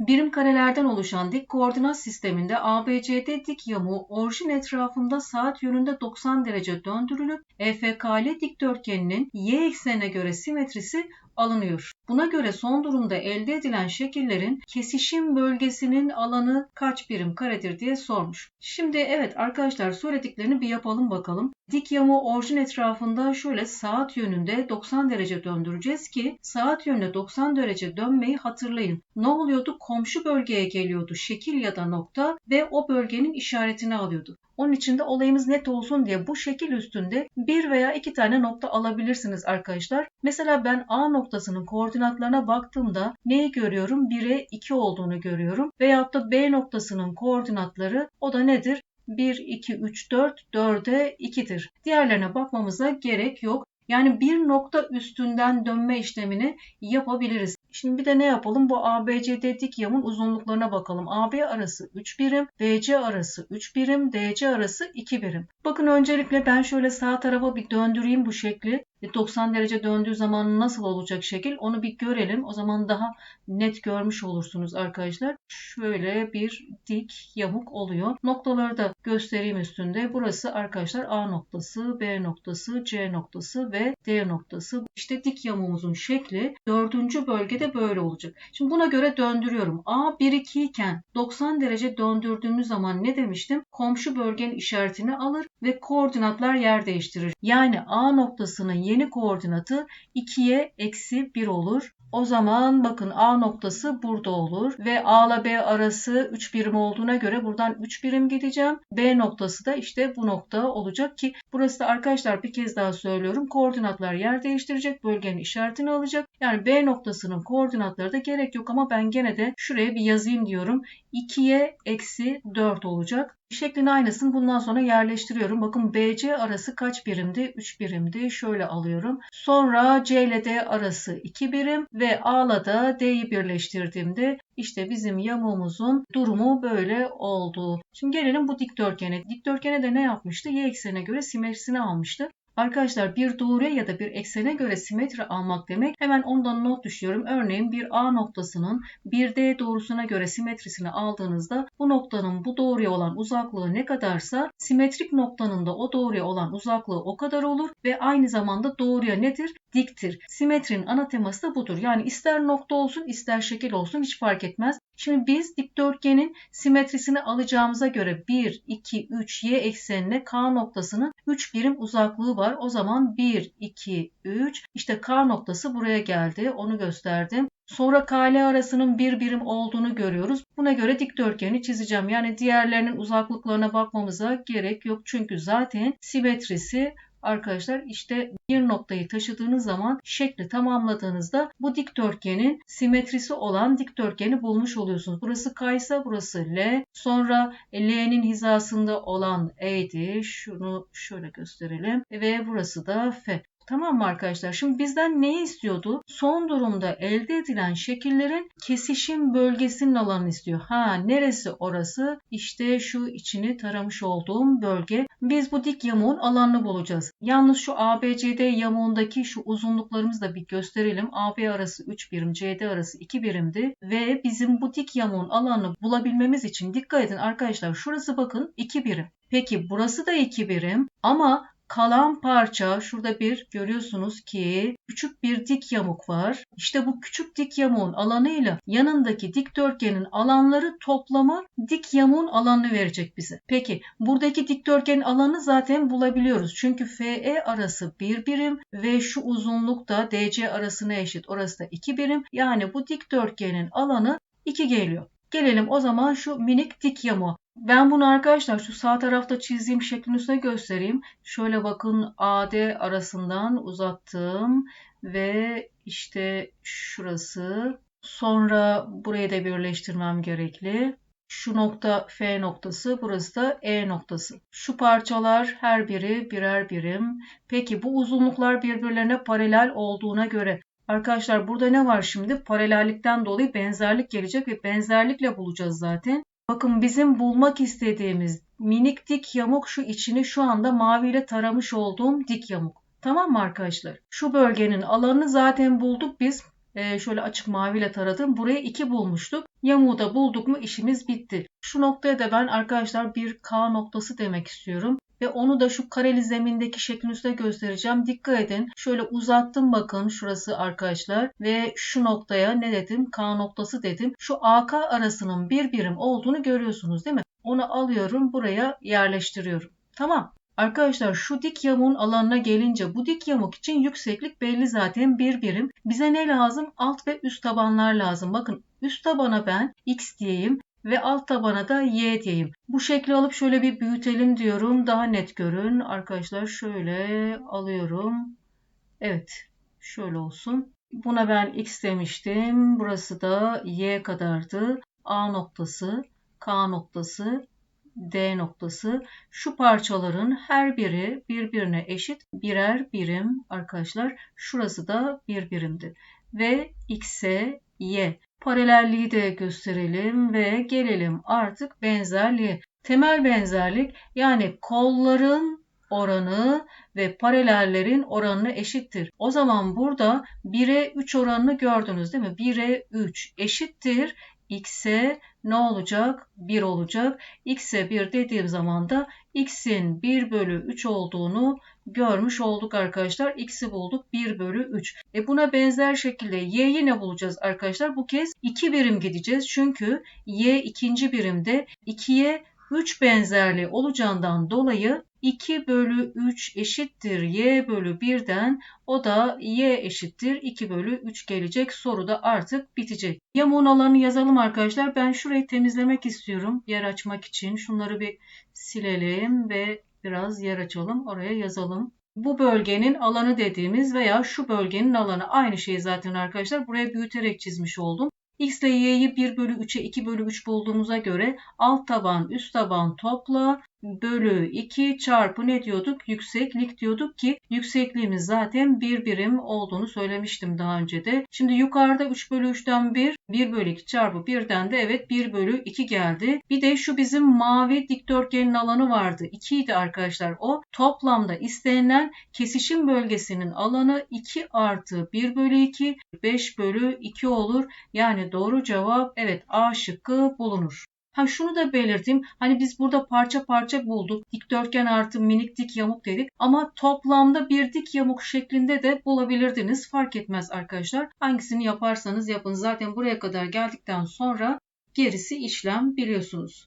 Birim karelerden oluşan dik koordinat sisteminde ABCD dik yamuğu orijin etrafında saat yönünde 90 derece döndürülüp EFK'li dikdörtgeninin y eksenine göre simetrisi alınıyor. Buna göre son durumda elde edilen şekillerin kesişim bölgesinin alanı kaç birim karedir diye sormuş. Şimdi evet arkadaşlar söylediklerini bir yapalım bakalım. Dik yamuğu orijin etrafında şöyle saat yönünde 90 derece döndüreceğiz ki saat yönünde 90 derece dönmeyi hatırlayın. Ne oluyordu? Komşu bölgeye geliyordu şekil ya da nokta ve o bölgenin işaretini alıyordu. Onun için de olayımız net olsun diye bu şekil üstünde bir veya iki tane nokta alabilirsiniz arkadaşlar. Mesela ben A noktasının koordinatlarına baktığımda neyi görüyorum? 1'e 2 olduğunu görüyorum. Veyahut da B noktasının koordinatları o da nedir? 1, 2, 3, 4, 4'e 2'dir. Diğerlerine bakmamıza gerek yok. Yani bir nokta üstünden dönme işlemini yapabiliriz. Şimdi bir de ne yapalım? Bu ABCD dik yamın uzunluklarına bakalım. AB arası 3 birim, BC arası 3 birim, DC arası 2 birim. Bakın öncelikle ben şöyle sağ tarafa bir döndüreyim bu şekli. 90 derece döndüğü zaman nasıl olacak şekil onu bir görelim. O zaman daha net görmüş olursunuz arkadaşlar. Şöyle bir dik yamuk oluyor. Noktaları da göstereyim üstünde. Burası arkadaşlar A noktası, B noktası, C noktası ve D noktası. İşte dik yamuğumuzun şekli dördüncü bölgede böyle olacak. Şimdi buna göre döndürüyorum. A 1 2 iken 90 derece döndürdüğümüz zaman ne demiştim? Komşu bölgenin işaretini alır ve koordinatlar yer değiştirir. Yani A noktasının yeni koordinatı 2'ye eksi 1 olur. O zaman bakın A noktası burada olur ve A ile B arası 3 birim olduğuna göre buradan 3 birim gideceğim. B noktası da işte bu nokta olacak ki burası da arkadaşlar bir kez daha söylüyorum koordinatlar yer değiştirecek bölgenin işaretini alacak. Yani B noktasının koordinatları da gerek yok ama ben gene de şuraya bir yazayım diyorum. 2'ye eksi 4 olacak. Şeklin aynısını bundan sonra yerleştiriyorum. Bakın BC arası kaç birimdi? 3 birimdi. Şöyle alıyorum. Sonra C ile D arası 2 birim ve A ile da D'yi birleştirdiğimde işte bizim yamuğumuzun durumu böyle oldu. Şimdi gelelim bu dikdörtgene. Dikdörtgene de ne yapmıştı? Y eksenine göre simetrisini almıştı. Arkadaşlar bir doğruya ya da bir eksene göre simetri almak demek hemen ondan not düşüyorum. Örneğin bir A noktasının bir D doğrusuna göre simetrisini aldığınızda bu noktanın bu doğruya olan uzaklığı ne kadarsa simetrik noktanın da o doğruya olan uzaklığı o kadar olur ve aynı zamanda doğruya nedir? Diktir. Simetrinin ana teması da budur. Yani ister nokta olsun ister şekil olsun hiç fark etmez. Şimdi biz dikdörtgenin simetrisini alacağımıza göre 1, 2, 3 y eksenine K noktasının 3 birim uzaklığı var. O zaman 1, 2, 3 işte K noktası buraya geldi. Onu gösterdim. Sonra KL arasının bir birim olduğunu görüyoruz. Buna göre dikdörtgeni çizeceğim. Yani diğerlerinin uzaklıklarına bakmamıza gerek yok. Çünkü zaten simetrisi arkadaşlar işte bir noktayı taşıdığınız zaman şekli tamamladığınızda bu dikdörtgenin simetrisi olan dikdörtgeni bulmuş oluyorsunuz. Burası K ise burası L. Sonra L'nin hizasında olan E'di. Şunu şöyle gösterelim. Ve burası da F. Tamam mı arkadaşlar? Şimdi bizden neyi istiyordu? Son durumda elde edilen şekillerin kesişim bölgesinin alanını istiyor. Ha neresi orası? İşte şu içini taramış olduğum bölge. Biz bu dik yamuğun alanını bulacağız. Yalnız şu ABCD yamuğundaki şu uzunluklarımızı da bir gösterelim. AB arası 3 birim, CD arası 2 birimdi. Ve bizim bu dik yamuğun alanını bulabilmemiz için dikkat edin arkadaşlar. Şurası bakın 2 birim. Peki burası da 2 birim ama kalan parça şurada bir görüyorsunuz ki küçük bir dik yamuk var. İşte bu küçük dik yamuğun alanıyla yanındaki dikdörtgenin alanları toplamı dik yamuğun alanını verecek bize. Peki buradaki dikdörtgenin alanı zaten bulabiliyoruz. Çünkü FE arası bir birim ve şu uzunluk da DC arasına eşit. Orası da 2 birim. Yani bu dikdörtgenin alanı 2 geliyor. Gelelim o zaman şu minik dik yamuğa. Ben bunu arkadaşlar şu sağ tarafta çizdiğim şeklin üstüne göstereyim. Şöyle bakın AD arasından uzattım ve işte şurası. Sonra burayı da birleştirmem gerekli. Şu nokta F noktası, burası da E noktası. Şu parçalar her biri birer birim. Peki bu uzunluklar birbirlerine paralel olduğuna göre Arkadaşlar burada ne var şimdi? Paralellikten dolayı benzerlik gelecek ve benzerlikle bulacağız zaten. Bakın bizim bulmak istediğimiz minik dik yamuk şu içini şu anda maviyle taramış olduğum dik yamuk. Tamam mı arkadaşlar? Şu bölgenin alanını zaten bulduk biz. E, şöyle açık maviyle taradım. Buraya 2 bulmuştuk. Yamuğu da bulduk mu işimiz bitti. Şu noktaya da ben arkadaşlar bir K noktası demek istiyorum. Ve onu da şu kareli zemindeki şeklin göstereceğim. Dikkat edin. Şöyle uzattım bakın şurası arkadaşlar. Ve şu noktaya ne dedim? K noktası dedim. Şu AK arasının bir birim olduğunu görüyorsunuz değil mi? Onu alıyorum buraya yerleştiriyorum. Tamam. Arkadaşlar şu dik yamuğun alanına gelince bu dik yamuk için yükseklik belli zaten bir birim. Bize ne lazım? Alt ve üst tabanlar lazım. Bakın üst tabana ben x diyeyim ve alt tabana da y diyeyim. Bu şekli alıp şöyle bir büyütelim diyorum. Daha net görün. Arkadaşlar şöyle alıyorum. Evet şöyle olsun. Buna ben x demiştim. Burası da y kadardı. A noktası, K noktası, D noktası. Şu parçaların her biri birbirine eşit birer birim arkadaşlar. Şurası da bir birimdi. Ve x'e y. Paralelliği de gösterelim ve gelelim artık benzerliğe. Temel benzerlik yani kolların oranı ve paralellerin oranına eşittir. O zaman burada 1'e 3 oranını gördünüz değil mi? 1'e 3 eşittir x'e ne olacak? 1 olacak. x'e 1 dediğim zaman da x'in 1 bölü 3 olduğunu görmüş olduk arkadaşlar. x'i bulduk 1 bölü 3. E buna benzer şekilde y'yi ne bulacağız arkadaşlar? Bu kez 2 birim gideceğiz. Çünkü y ikinci birimde 2'ye 3 benzerliği olacağından dolayı 2 bölü 3 eşittir y bölü 1'den o da y eşittir 2 bölü 3 gelecek. Soru da artık bitecek. Yamuğun alanı yazalım arkadaşlar. Ben şurayı temizlemek istiyorum yer açmak için. Şunları bir silelim ve biraz yer açalım. Oraya yazalım. Bu bölgenin alanı dediğimiz veya şu bölgenin alanı aynı şey zaten arkadaşlar. Buraya büyüterek çizmiş oldum. X ile y'yi 1 bölü 3'e 2 bölü 3 bulduğumuza göre alt taban üst taban topla bölü 2 çarpı ne diyorduk? Yükseklik diyorduk ki yüksekliğimiz zaten 1 birim olduğunu söylemiştim daha önce de. Şimdi yukarıda 3 bölü 3'ten 1, 1 bölü 2 çarpı 1'den de evet 1 bölü 2 geldi. Bir de şu bizim mavi dikdörtgenin alanı vardı. 2 idi arkadaşlar o. Toplamda istenilen kesişim bölgesinin alanı 2 artı 1 bölü 2, 5 bölü 2 olur. Yani doğru cevap evet A şıkkı bulunur. Ha şunu da belirteyim. Hani biz burada parça parça bulduk. Dikdörtgen artı minik dik yamuk dedik. Ama toplamda bir dik yamuk şeklinde de bulabilirdiniz. Fark etmez arkadaşlar. Hangisini yaparsanız yapın. Zaten buraya kadar geldikten sonra gerisi işlem biliyorsunuz.